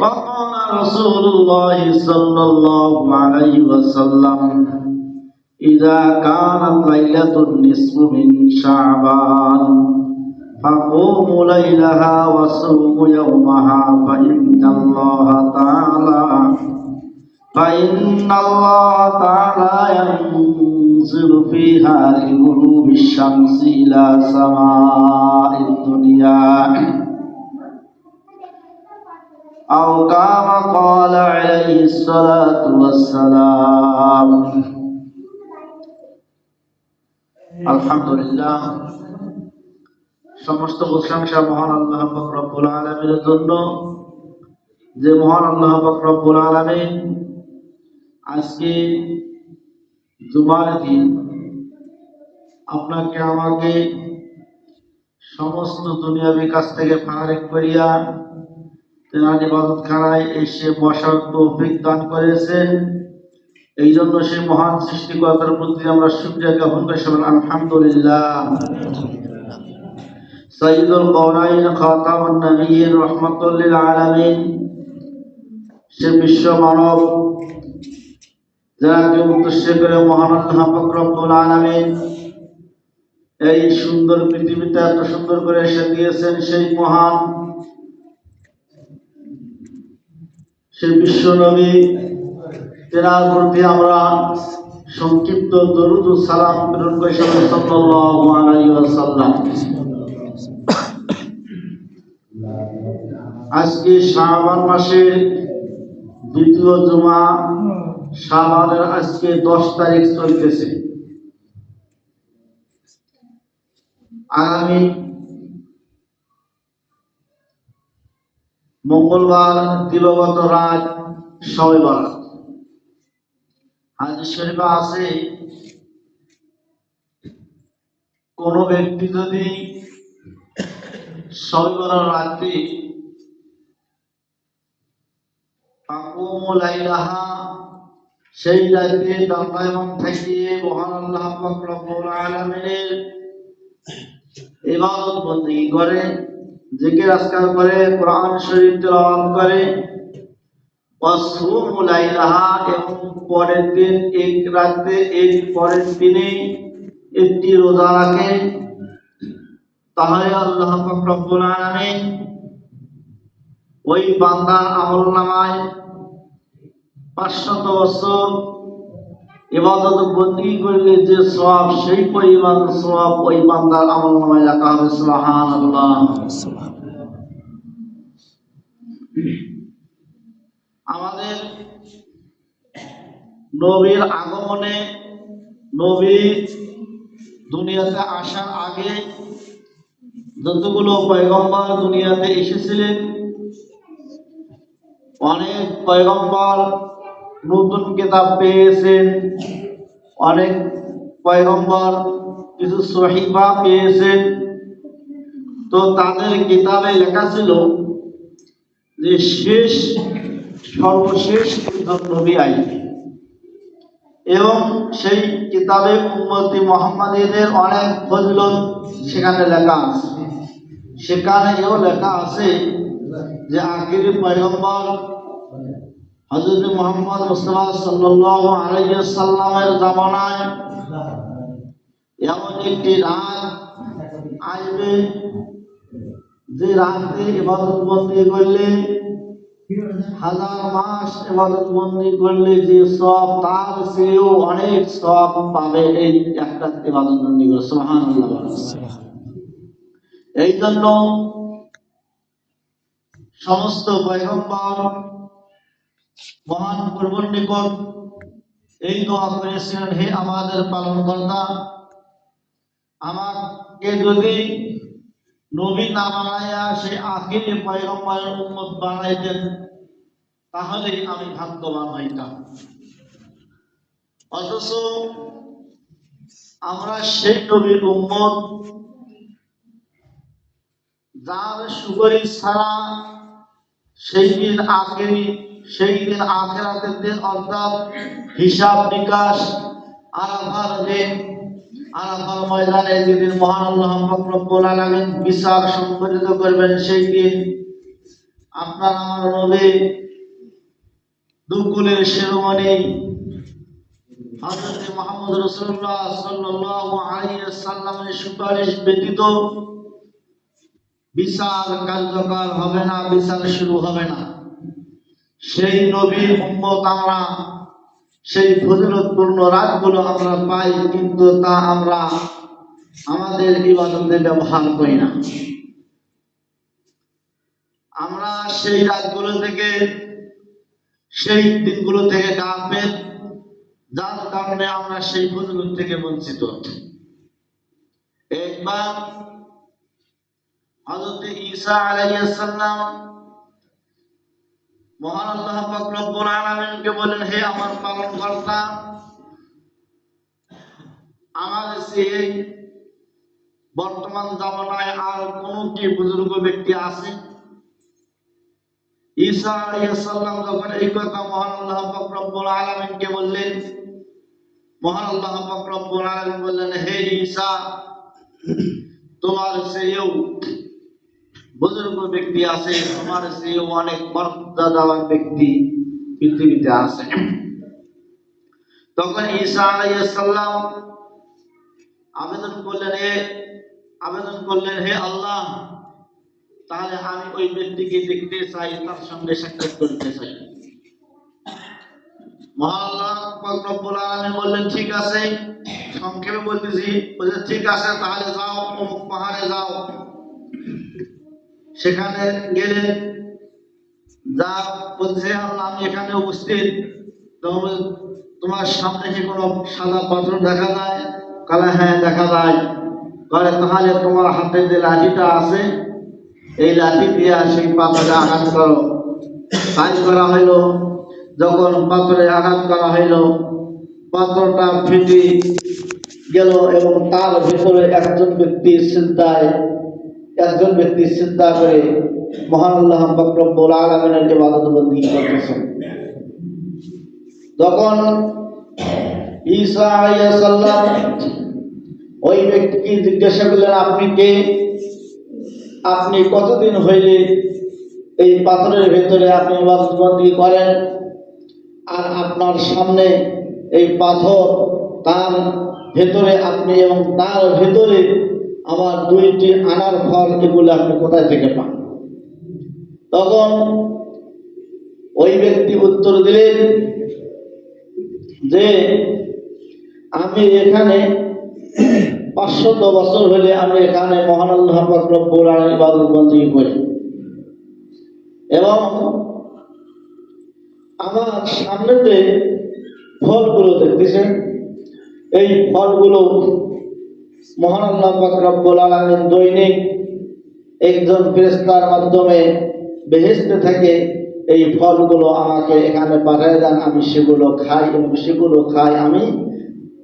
وقال رسول الله صلى الله عليه وسلم إذا كانت ليلة النصف من شعبان فقوموا ليلها وصوموا يومها فإن الله تعالى فإن الله تعالى ينزل فيها لغروب الشمس إلى سماء الدنيا أو كما قال عليه الصلاة والسلام الحمد لله সমস্ত প্রশংসা মহান আল্লাহ পাক রব্বুল আলামিনের জন্য যে মহান আল্লাহ পাক রব্বুল আলামিন আজকে জুমার দিন আপনাকে আমাকে সমস্ত দুনিয়াবি কাছ থেকে ফারেক করিয়া তেনার ইবাদত খানায় এসে বসার তৌফিক দান করেছেন। এই জন্য সেই মহান সৃষ্টিকর্তার প্রতি আমরা শুক্রিয়া জ্ঞাপন করি। সবাই আলহামদুলিল্লাহ। সঈদুল কৌরাইন খাতামুন নবীর রহমতুল্লিল আলামিন। সে বিশ্ব মানব যাকে উদ্দেশ্য করে মহান আল্লাহ এই সুন্দর পৃথিবীতে এত সুন্দর করে এসে দিয়েছেন, সেই মহান বিশ্ব নবী তেনার প্রতি আমরা সংক্ষিপ্ত দরুদ সালাম প্রেরণ করি সাল্লাল্লাহু আলাইহি আজকে শাবান মাসের দ্বিতীয় জুমা শাবানের আজকে দশ তারিখ চলতেছে। আগামী মঙ্গলবার দিবগত রাত সবে বরাত হাদিস শরীফে আছে, কোন ব্যক্তি যদি সবে বরাত রাতে লাইলাহা সেই রাতে দাঁড়ায়মান থাকিয়ে মহান আল্লাহ রব্বুল আলামিনের ইবাদত বন্দী করে, জিকির আজকার করে, কোরআন শরীফ তেলাওয়াত করে। ওয়াসুমু লাইলাহা এবং পরের দিন এক রাতে এক পরের দিনে একটি রোজা রাখে। তাহলে আল্লাহ রব্বুল আলামিন ওই বান্দার আমল নামায় পাঁচশত বছর ইবাদত বন্দী করলে যে সব সেই পরিমাণ সব ওই বান্দার আমল নামায় লেখা হবে, সুবহানাল্লাহ। আমাদের নবীর আগমনে, নবী দুনিয়াতে আসার আগে যতগুলো পয়গম্বর দুনিয়াতে এসেছিলেন, অনেক পয়গম্বর নতুন কিতাব পেয়েছেন। অনেক পয়গম্বর কিছু সহিফা পেয়েছেন। তো তাদের কিতাবে লেখা ছিল যে, শেষ, সর্বশেষ নবী আইবে এবং সেই কিতাবে উম্মতি মোহাম্মদীদের অনেক ফজলত সেখানে লেখা আছে। সেখানে এও লেখা আছে যে আখিরি পয়গম্বর হজরত মোহাম্মদ মুস্তফা সাল্লাল্লাহু আলাইহি সাল্লামের জামানায় এমন একটি রাত আসবে, যে রাতে ইবাদত বন্দী করলে, হাজার মাস ইবাদত বন্দী করলে যে সব তার চেয়েও অনেক সব পাবে এই একটা ইবাদত বন্দী করে। সুবহানাল্লাহ। এই জন্য সমস্ত পয়গম্বর মহান প্রভুর নিকট, এই দোয়া করেছিলেন, হে আমাদের পালন কর্তা আমাকে যদি নবী না বানাইয়া সে আখিরি পয়গম্বরের উম্মত বানাইতেন, তাহলে আমি ভাগ্যবান হইতাম। অথচ আমরা সেই নবীর উম্মত, যার সুগরি ছাড়া সেই দিন আখেরি সেই দিন আখেরাতের দিন অর্থাৎ হিসাব নিকাশ, আরাফার দিন, আরাফার ময়দানে যেদিন মহান আল্লাহ রব্বুল আলামিন বিচার সংগঠিত করবেন সেই দিন আপনার আমার নবী দুকুলের শিরোমণি হযরত মুহাম্মদ রাসূলুল্লাহ সাল্লাল্লাহু আলাইহি সাল্লামের সুপারিশ ব্যতীত বিচার কার্যকর হবে না বিচার শুরু হবে না। সেই নবীর উম্মত আমরা, সেই ফজিলতপূর্ণ রাতগুলো আমরা পাই, কিন্তু তা আমরা আমাদের ইবাদতে ব্যবহার করি না। আমরা সেই রাতগুলো থেকে, সেই দিনগুলো থেকে গাফেল যার কারণে আমরা সেই ফজিলত থেকে বঞ্চিত। একবার হযরত ঈসা আলাইহিস সালাম মহান আল্লাহ রব্বুল আলামিনকে বলেন, হে আমার পালনকর্তা আমার সেই বর্তমান জামানায় আর কোন কি বুজুর্গ ব্যক্তি আছে? ঈসা আলাইহিস সালাম যখন এই কথা মহান আল্লাহ পাক রব্বুল আলামিনকে বললেন, মহান আল্লাহ পাক রব্বুল বললেন, হে ঈসা, তোমার সেও বুজুর্গ ব্যক্তি আছে চেয়ে অনেক মর্যাদাবান ব্যক্তি পৃথিবীতে আছে। তখন ঈসা আলাইহিস সালাম আবেদন করলেন, হে, আবেদন করলেন, হে আল্লাহ, তাহলে আমি ওই ব্যক্তিকে দেখতে চাই, তার সঙ্গে সাক্ষাৎ করতে চাই। বললেন, ঠিক আছে। সংক্ষেপে বলতেছি ঠিক আছে, তাহলে যাও, অমুক পাহাড়ে যাও। সেখানে গেলে যা বলছে, আল্লাহ, আমি এখানে উপস্থিত। তোমার সামনে কি কোনো সাদা পাথর দেখা যায়? কালা হ্যাঁ দেখা যায়। তাহলে তোমার হাতে যে লাঠিটা আছে, এই লাঠি দিয়ে সেই পাথরে আঘাত করো। তাই করা হইল। যখন পাথরে আঘাত করা হইল, পাথরটা ফেটে গেল এবং তার ভিতরে একজন ব্যক্তি চিন্তায় একজন ব্যক্তি চিন্তা করে, মহান আল্লাহ রব্বুল আলামিনের ইবাদত বন্দী করতেছেন। যখন ঈসা আলাইহিস ওই ব্যক্তিকে জিজ্ঞাসা করলেন, আপনি কে? আপনি কতদিন হইলে এই পাথরের ভেতরে আপনি ইবাদতবন্দি করেন? আর আপনার সামনে এই পাথর তার ভেতরে আপনি এবং তার ভেতরে আমার দুইটি আনার ফল এগুলো আপনি কোথায় থেকে পান? তখন ওই ব্যক্তি উত্তর দিলেন যে, আমি এখানে পাঁচশত বছর হলে আমি এখানে মহান আল্লাহ রব্বুল আলামিন ইবাদত করি। এবং আমার সামনেতে ফলগুলো দেখতেছেন। এই ফলগুলো মহান আল্লাহ রব্বুল দৈনিক একজন ফেরেশতার মাধ্যমে বেহেশতে থেকে এই ফলগুলো আমাকে এখানে পাঠিয়ে দেন। আমি সেগুলো খাই এবং সেগুলো খাই আমি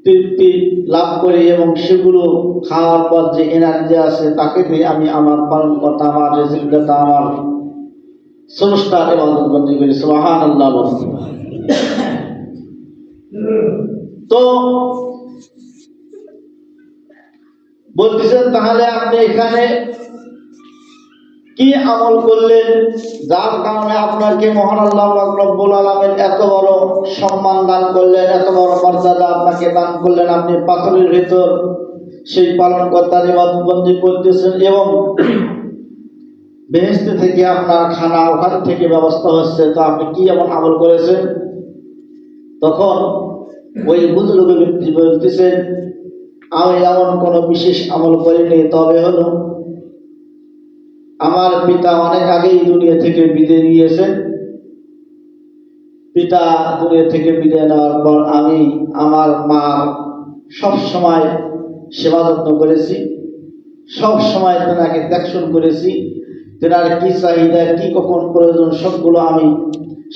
তৃপ্তি লাভ করি এবং সেগুলো খাওয়ার পর যে এনার্জি আছে তাকে দিয়ে আমি আমার পালন করতে আমার রেজিকদাতা, আমার স্রষ্টার ইবাদত বন্দী করি। তো বলতেছেন, তাহলে আপনি এখানে কি আমল করলেন? যার কারণে আপনাকে মহান এত বড় সম্মান দান করলেন, এত বড় মর্যাদা আপনাকে দান করলেন। আপনি পাথরের ভেতর সেই পালন কর্তার ইবাদতবন্দি করতেছেন এবং বেহেস্তে থেকে আপনার খানা, ওখান থেকে ব্যবস্থা হচ্ছে। তো আপনি কি এমন আমল করেছেন? তখন ওই বুজুর্গ ব্যক্তি বলতেছেন আমি এমন কোনো বিশেষ আমল করিনি, তবে হলো আমার পিতা অনেক আগেই দুনিয়া থেকে বিদায় নিয়েছেন। পিতা দুনিয়া থেকে বিদায় নেওয়ার পর আমি আমার মা সব সময় সেবা যত্ন করেছি, সব সময় তেনাকে দেখশন করেছি, তেনার কি চাহিদা, কি কখন প্রয়োজন, সবগুলো আমি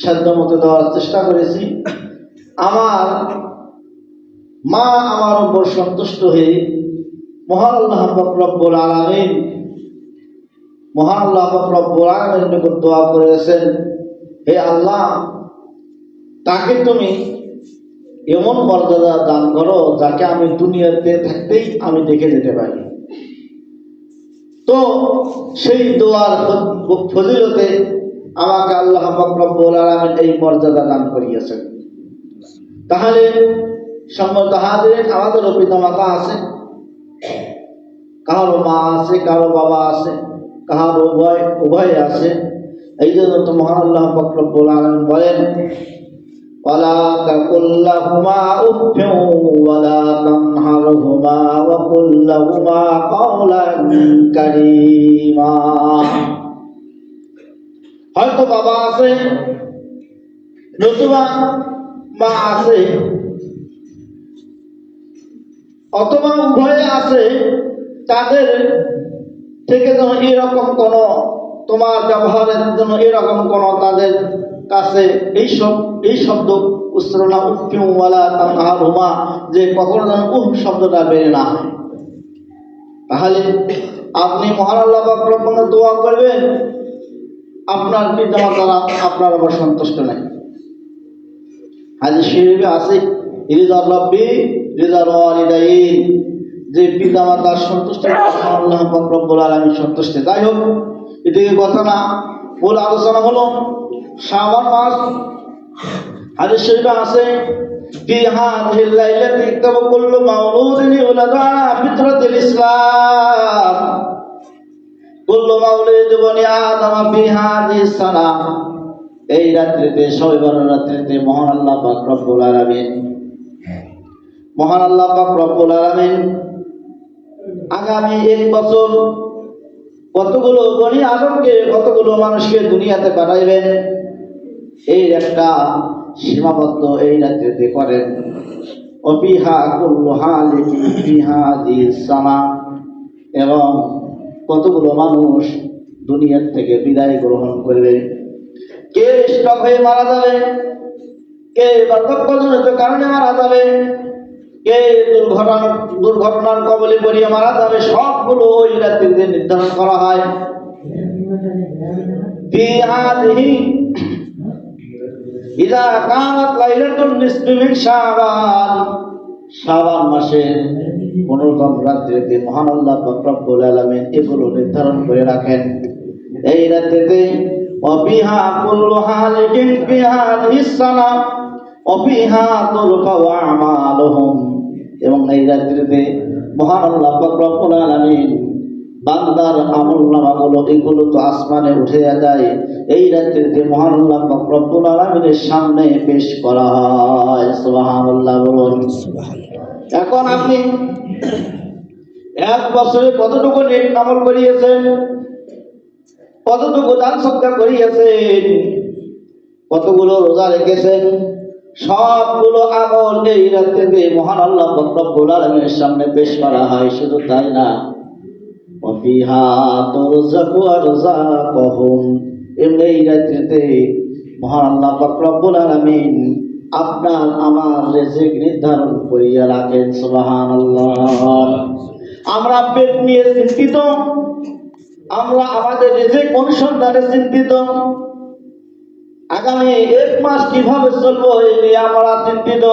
সাধ্য মতো দেওয়ার চেষ্টা করেছি। আমার মা আমার উপর সন্তুষ্ট হয়ে মহান আল্লাহ রব্বুল আলামিন, মহান দোয়া করেছেন, হে আল্লাহ, তাকে তুমি এমন মর্যাদা দান করো যাকে আমি দুনিয়াতে থাকতেই আমি দেখে যেতে পারি। তো সেই দোয়ার ফজিলতে আমাকে আল্লাহ রব্বুল আলামিন এই মর্যাদা দান করিয়েছেন। তাহলে সম্মত হাজির আমাদেরও পিতা মাতা আছে কারো মা আছে কারো বাবা আছে কারো উভয় উভয় আছে এই জন্য তো মহান আল্লাহ ফকরবুল আলম বলেন ولا تقل لهما اف ولا تنهرهما وقل لهما قولا كريما হয়তো বাবা আছে নতুবা মা আছে অথবা উভয়ে আছে, তাদের থেকে যেন এরকম কোন তোমার ব্যবহারের জন্য এরকম কোন তাদের কাছে এই সব এই শব্দ উচ্চারণা উফিউওয়ালা তানহার হুমা যে কখনো যেন উহ শব্দটা বেড়ে না তাহলে আপনি মহান আল্লাহ রব্বানে দোয়া করবেন, আপনার পিতামাতারা আপনার আবার সন্তুষ্ট নাই। হাজি শরীফে আছে রিজার রব্বি রিজার ওয়ালিদাইন যে পিতা মাতার সন্তুষ্ট আল্লাহ রব্বুল আলামিন সন্তুষ্ট যাই হোক এদিকে কথা না মূল আলোচনা হলো শ্রাবণ মাস হাদিস শরীফে আছে في هذه الليلة يكتب كل مولود يولد على فطرة الإسلام كل مولود بني آدم في هذه السنة এই রাত্রিতে শনিবার রাত্রিতে মহান আল্লাহ পাক রব্বুল আলামিন মহান আল্লাহ পাক রব্বুল আলামিন আগামী এক বছর কতগুলো বনি আদমকে, কতগুলো মানুষকে দুনিয়াতে পাঠাইবেন? এই একটা সীমাবদ্ধ এই রাত্রিতে করেন। অবিহা সামা। এবং কতগুলো মানুষ দুনিয়ার থেকে বিদায় গ্রহণ করবে। কে স্টক হয়ে মারা যাবে? কে বার্ধক্যজনিত কারণে মারা যাবে? দুর্ঘটনা দুর্ঘটনার কবলে পড়িয়ে মারা যাবে সবগুলো ওই রাত্রিতে নির্ধারণ করা হয়। এগুলো নির্ধারণ করে রাখেন। এই রাত্রিতে অবিহা কুল্লু হালিকিন বিহা অবিহা এবং এই রাত্রিতে মহান আল্লাহ রব্বুল আলামিন বান্দার আমল নামাগুলো এগুলো তো আসমানে উঠে যায়। এই রাত্রিতে মহান আল্লাহ রব্বুল আলামিনের সামনে পেশ করা হয়। সুবহানাল্লাহ বলুন। এখন আপনি এক বছরে কতটুকু নেক আমল করিয়েছেন? কতটুকু দান সৎকার করিয়েছেন? কতগুলো রোজা রেখেছেন? সবগুলো আমল এই রাত থেকে মহান আল্লাহ রব্বুল আলমের সামনে পেশ করা হয়, শুধু তাই না। এমনি আপনার আমার নির্ধারণ করিয়া রাখেন আমরা পেট নিয়ে চিন্তিত, আমরা আমাদের রেজেক অনুসন্ধানে চিন্তিত আগামী এক মাস কীভাবে চলবো এই নিয়ে আমরা চিন্তিত।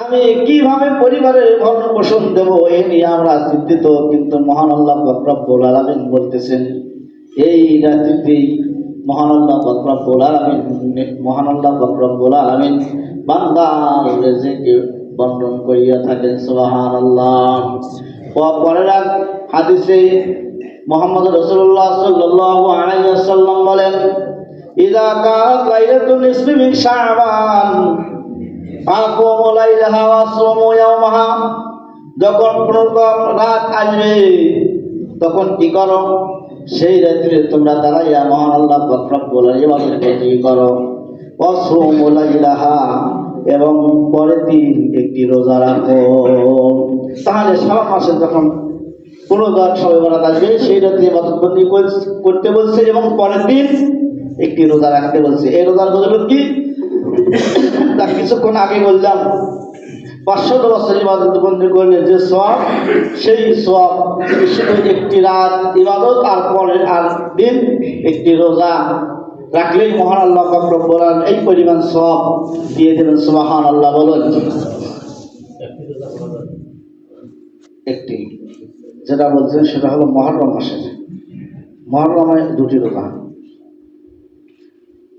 আমি কীভাবে পরিবারের ভরণ পোষণ দেব এই নিয়ে আমরা চিন্তিত, কিন্তু মহান আল্লাহ রব্বুল আলামিন বলতেছেন, এই রাত্রিতেই মহান আল্লাহ রব্বুল আলামিন, মহান আল্লাহ রব্বুল আলামিন বান্দার বন্টন করিয়া থাকেন, সুবহানাল্লাহ। প- পরের হাদিসে মোহাম্মদ রাসূলুল্লাহ সাল্লাল্লাহু আলাইহি ওয়াসাল্লাম বলেন যখন পুনর্গম রাত আসবে, তখন কি করো? সেই রাত্রে তোমরা দাঁড়াইয়া মহান আল্লাহ করতে করো? লাইলাহা এবং পরের দিন একটি রোজা রাখো। তাহলে সারা মাসে যখন পুনর্বার সবাই বরাত আসবে, সেই রাত্রে ইবাদতবন্দি করতে বলছে এবং পরের দিন একটি রোজা রাখতে বলছে। এই রোজার বদল কি? তা কিছুক্ষণ আগে বললাম পাঁচশত বছর ইবাদত বন্দি করলে যে সব সেই সব একটি রাত ইবাদত আর পরের আর দিন একটি রোজা রাখলেই মহান আল্লাহ রব্বুল এই পরিমাণ সব দিয়ে দেবেন। সুবহান আল্লাহ বলুন। একটি, যেটা বলছেন সেটা হলো মহরম মাসের। মহরমে দুটি রোজা।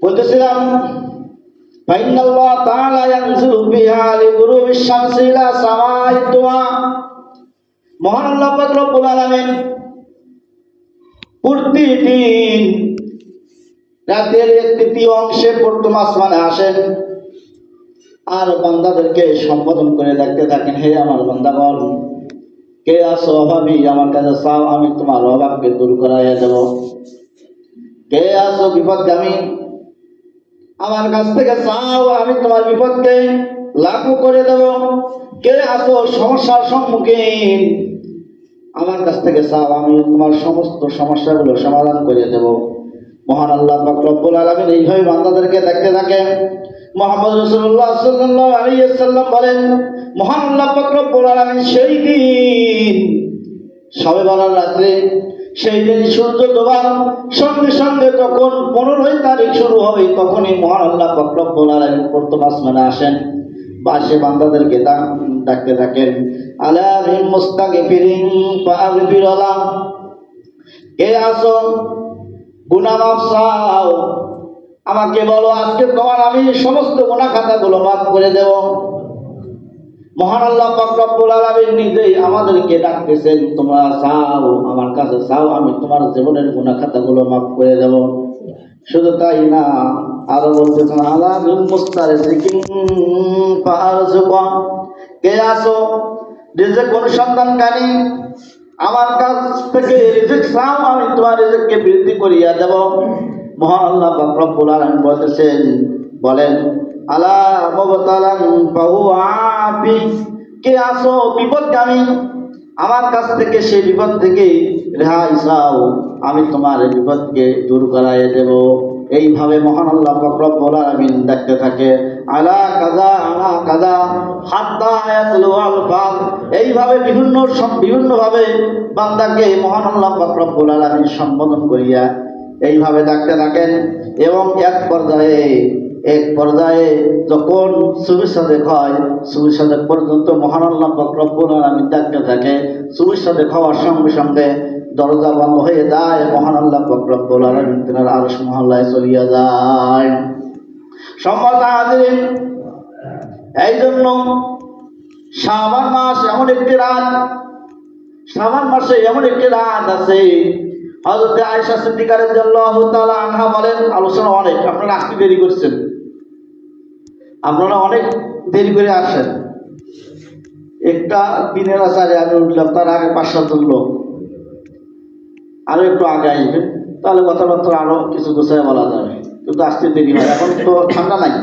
বলতেছিলাম প্রতিদিন তৃতীয় অংশে আসেন। আর বান্দাদেরকে সম্বোধন করে দেখতে থাকেন, হে আমার বান্দাগণ, কে আসো অভাবি? আমার কাছে চাও আমি তোমার অভাবকে দূর করাইয়া দেব। কে আসো বিপদগামী? আমার কাছ থেকে চাও, আমি তোমার বিপদকে লাঘু করে দেব। কে আসো সমস্যার সম্মুখীন? আমার কাছ থেকে চাও, আমি তোমার সমস্ত সমস্যাগুলো সমাধান করে দেব। মহান আল্লাহ রব্বুল আলামিন এইভাবে বান্দাদেরকে দেখতে থাকেন। মোহাম্মদ রাসূলুল্লাহ সাল্লাল্লাহু আলাইহি ওয়াসাল্লাম বলেন, মহান আল্লাহ রব্বুল আলামিন সেই দিন সবে বলার রাত্রে সেই দিন সূর্য ডোবার সঙ্গে সঙ্গে যখন পনেরোই তারিখ শুরু হবে, তখনই মহান আল্লাহ পাক রব্বুল আলামিন প্রথম আসমানে আসেন। বাসে বান্দাদেরকে ডাক- ডাকতে থাকেন, আলা মিন মুস্তাগফিরিন ফাগফিরালা। কে আসো চাও। আমাকে বলো, আজকে তোমার আমি সমস্ত গুনাহ খাতাগুলো মাফ করে দেব। মহান আল্লাহ রব্বুল আলামিন নিজেই আমাদেরকে ডাকতেছেন, তোমরা চাও, আমার কাছে চাও, আমি তোমার জীবনের গুনাহ খাতাগুলো মাফ করে দেব। শুধু তাই না, আরও বলতেছেন আলা মুস্তারিজিকিন ফারজুকা কে আসো রিজিক অনুসন্ধান কানি আমার কাছ থেকে রিজিক চাও, আমি তোমার রিজিককে বৃদ্ধি করিয়া দেব। মহান আল্লাহ রব্বুল আলামিন বলতেছেন, বলেন আলা কে আসো বিপদগামী? আমার কাছ থেকে সেই বিপদ থেকে রেহাই চাও। আমি তোমার বিপদকে দূর করাইয়ে দেব। এইভাবে মহান আল্লাহ আলামিন দেখতে থাকে, আলা কাজা আলা কাজা আল এইভাবে বিভিন্ন বিভিন্নভাবে বান্দাকে মহান আল্লাহ রব্বুল আলামিন সম্বোধন করিয়া এইভাবে ডাকতে থাকেন এবং এক পর্যায়ে এক পর্যায়ে যখন সুবির সাদেক হয় সুবির সাদেক পর্যন্ত মহান আল্লাহ রব্বুল ডাকতে থাকে সুবির সাদেক হওয়ার সঙ্গে সঙ্গে দরজা বন্ধ হয়ে যায়, মহান আল্লাহ পাক রব্বুল আলামিন আরশ মহল্লায় চলিয়া যায়। সম্মত এই জন্য শাবান মাস এমন একটি রাত, শাবান মাসে এমন একটি রাত আছে, হযরত আয়েশা সিদ্দিকা রাদিয়াল্লাহু তাআলা আনহা বলেন, আলোচনা অনেক, আপনারা আসতে দেরি করছেন। আপনারা অনেক দেরি করে আসেন একটা দিনের আচারে আমি উঠলাম, তার আগে পাঁচ সাতজন লোক। আরও একটু আগে আসবেন, তাহলে কথাবার্তা আরও কিছু গোছায় বলা যাবে। কিন্তু আসতে দেরি হয়, এখন তো ঠান্ডা নাই।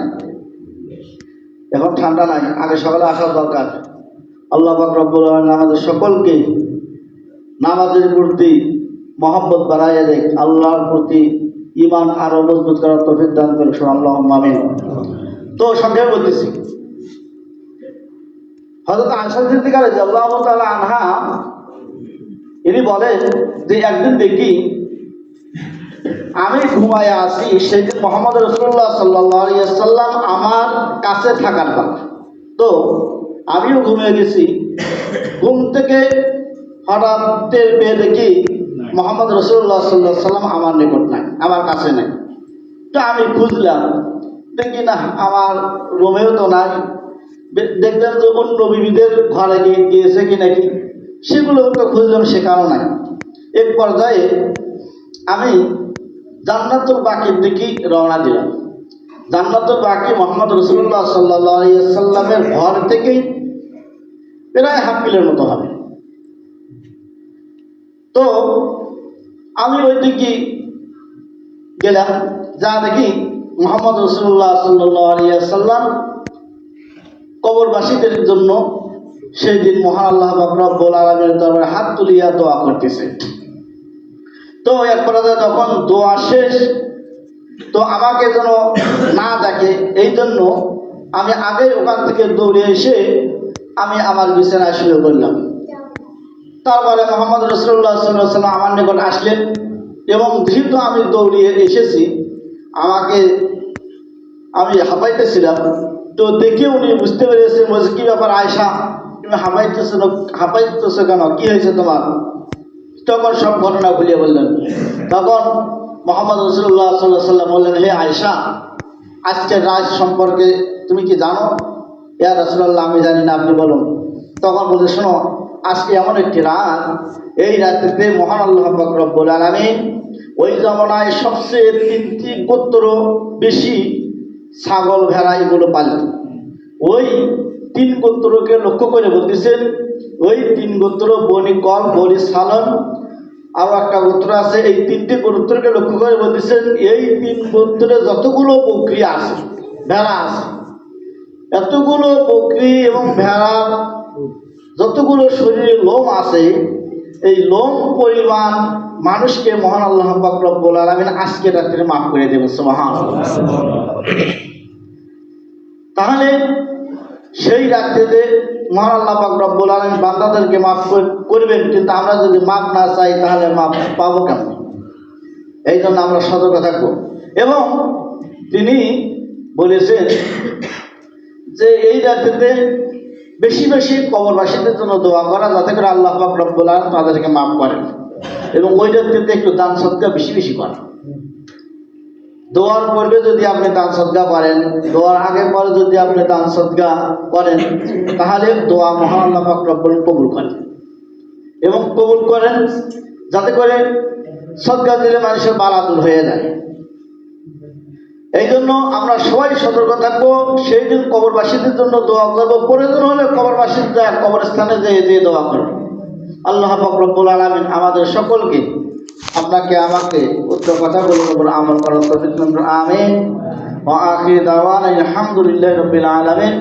এখন ঠান্ডা নাই, আগে সকালে আসার দরকার। আল্লাহ রব্বুল আমাদের সকলকে নামাজের প্রতি মহব্বত বাড়াইয়া দেখ, আল্লাহর প্রতি ইমান আরও মজবুত করার তৌফিক দান করে আল্লাহ আমিন। তো সংক্ষেপে বলতেছি হযরত আয়েশা সিদ্দিকা রাদিয়াল্লাহু তাআলা আনহা, ইনি বলেন যে একদিন দেখি আমি ঘুমায় আছি সেদিন মোহাম্মদ রসুল্লাহ সাল্লাহ সাল্লাম আমার কাছে থাকার কথা। তো আমিও ঘুমিয়ে গেছি। ঘুম থেকে হঠাৎ টের পেয়ে দেখি মোহাম্মদ রসুল্লাহ সাল্লাহ সাল্লাম আমার নিকট নাই, আমার কাছে নাই। তো আমি খুঁজলাম দেখি না, আমার রুমেও তো নাই। দেখলাম যে অন্য বিবিদের ঘরে গিয়ে গিয়েছে কি নাকি, সেগুলো তো খুঁজলাম সেখানেও নাই। এক পর্যায়ে আমি জান্নাতুল বাকির দিকে রওনা দিলাম। জান্নাতুল বাকি মোহাম্মদ রসুল্লাহ সাল্লাহ সাল্লামের ঘর থেকেই প্রায় হাফ মিলের মতো হবে। তো আমি ওই দিকে গেলাম, যা দেখি মোহাম্মদ রসুল্লাহ সাল্লাহ সাল্লাম কবরবাসীদের জন্য সেই দিন মহান আল্লাহ রব্বুল আলমের দরবারে হাত তুলিয়া দোয়া করতেছে। তো এক পর্যায়ে তখন দোয়া শেষ, তো আমাকে যেন না ডাকে এই জন্য আমি আগে ওখান থেকে দৌড়ে এসে আমি আমার বিছানায় শুয়ে পড়লাম। তারপরে মোহাম্মদ রসুল্লাহ সাল্লাম আমার নিকট আসলেন এবং যেহেতু আমি দৌড়িয়ে এসেছি আমাকে আমি হাঁপাইতেছিলাম। তো দেখে উনি বুঝতে পেরেছেন বলছে, কি ব্যাপার আয়সা তুমি হাঁপাইতেছো হাঁপাইতেছো কেন? কি হয়েছে তোমার? তখন সব ঘটনা খুলিয়ে বললেন। তখন মোহাম্মদ রসুল্লাহ সাল্লাহ সাল্লাম বললেন, হে আয়সা আজকের রাজ সম্পর্কে তুমি কি জানো? ইয়া রসুল্লাহ আমি জানি না, আপনি বলুন। তখন বলছে শোনো, আজকে এমন একটি রাত, এই রাত্রিতে মহান আল্লাহ রব্বুল আলমিন ওই জমানায় সবচেয়ে তিনটি গোত্র বেশি ছাগল ভেড়া এগুলো পালিত। ওই তিন গোত্রকে লক্ষ্য করে বলতেছেন, ওই তিন গোত্র বনি কল, বনি সালন আরও একটা গোত্র আছে, এই তিনটি গোত্রকে লক্ষ্য করে বলতেছেন, এই তিন গোত্রে যতগুলো বকরি আছে, ভেড়া আছে, এতগুলো বকরি এবং ভেড়ার যতগুলো শরীরে লোম আছে, এই লোম পরিমাণ মানুষকে মহান আল্লাহ রব্বুল আলমিন আজকে রাত্রে মাফ করে দেবেন সুবহান তাহলে সেই রাত্রিতে মহান আল্লাহ রব্বুল আলমিন বান্দাদেরকে মাফ করবেন, কিন্তু আমরা যদি মাফ না চাই, তাহলে মাফ পাবো কেমন? এই জন্য আমরা সতর্ক থাকব। এবং তিনি বলেছেন যে এই রাত্রিতে বেশি বেশি কবরবাসীদের জন্য দোয়া করা, যাতে করে আল্লাহ রব্বুল আলম তাদেরকে মাফ করেন। এবং ওই রাত্রিতে একটু দান সৎকা বেশি বেশি করেন। দোয়ার পূর্বে যদি আপনি দান সদ্গা করেন দোয়ার আগে পরে যদি আপনি দান সদ্গা করেন, তাহলে দোয়া মহান আল্লাহ কবুল করেন। এবং কবুল করেন যাতে করে সদ্গা দিলে মানুষের বালা হয়ে যায়। এই জন্য আমরা সবাই সতর্ক থাকব, সেই দিন কবরবাসীদের জন্য দোয়া করব, প্রয়োজন হলে কবরবাসীর কবরস্থানে যেয়ে যেয়ে দোয়া করব। আল্লাহ ফকরবুল আলমিন আমাদের সকলকে, আপনাকে, আমাকে উত্তর কথা বলে বলে আমল করার তৌফিক। আমিন ও আখির দাওয়ান আলহামদুলিল্লাহ রবিল আলমিন